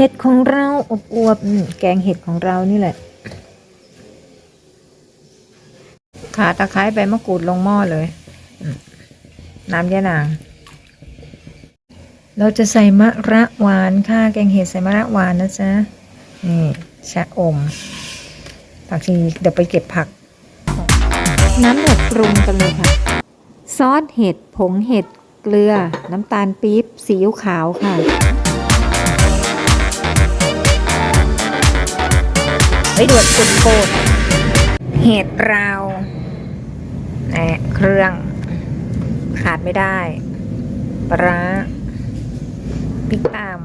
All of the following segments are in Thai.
ห็ดของเราอบอวบแกงเห็ดของเรานี่แหละ ขาตะไคร้ใบมะกรูดลงหม้อเลย น้ำยะนาง เราจะใส่มะระหวานค่ะ แกงเห็ดใส่มะระหวานนะจ๊ะ นี่ชะอม ผักชีเดี๋ยวไปเก็บผัก น้ำเห็ดปรุงกันเลยค่ะ ซอสเห็ด ผงเห็ด เกลือ น้ำตาลปี๊บ ซีอิ๊วขาวค่ะ เฮ้ด่วนสุดโคตรเห็ดเราแหนเครื่อง ขาดไม่ได้ ปลาร้าพริกตาม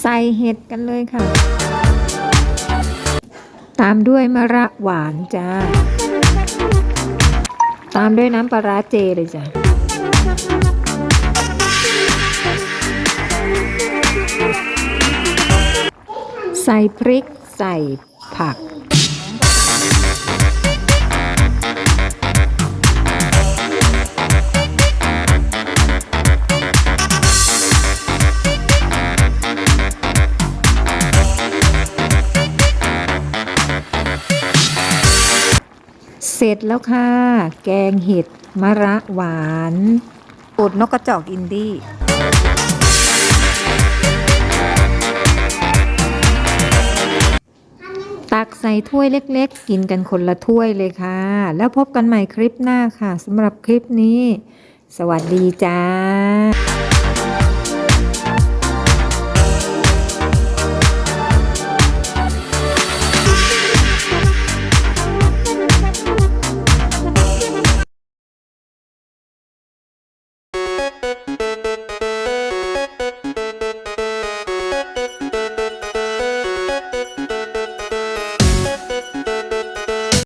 ใส่เห็ดกันเลยค่ะ ตามด้วยมะระหวานจ้า ตามด้วยน้ำปลาร้าเจเลยจ้ะ ใส่พริกใส่ผัก เสร็จแล้วค่ะ แกงเห็ดมะระหวานตูดนกกระจอกอินดี้ ตักใส่ถ้วยเล็กๆ กินกันคนละถ้วยเลยค่ะ แล้วพบกันใหม่คลิปหน้าค่ะสำหรับคลิปนี้ สวัสดีจ้า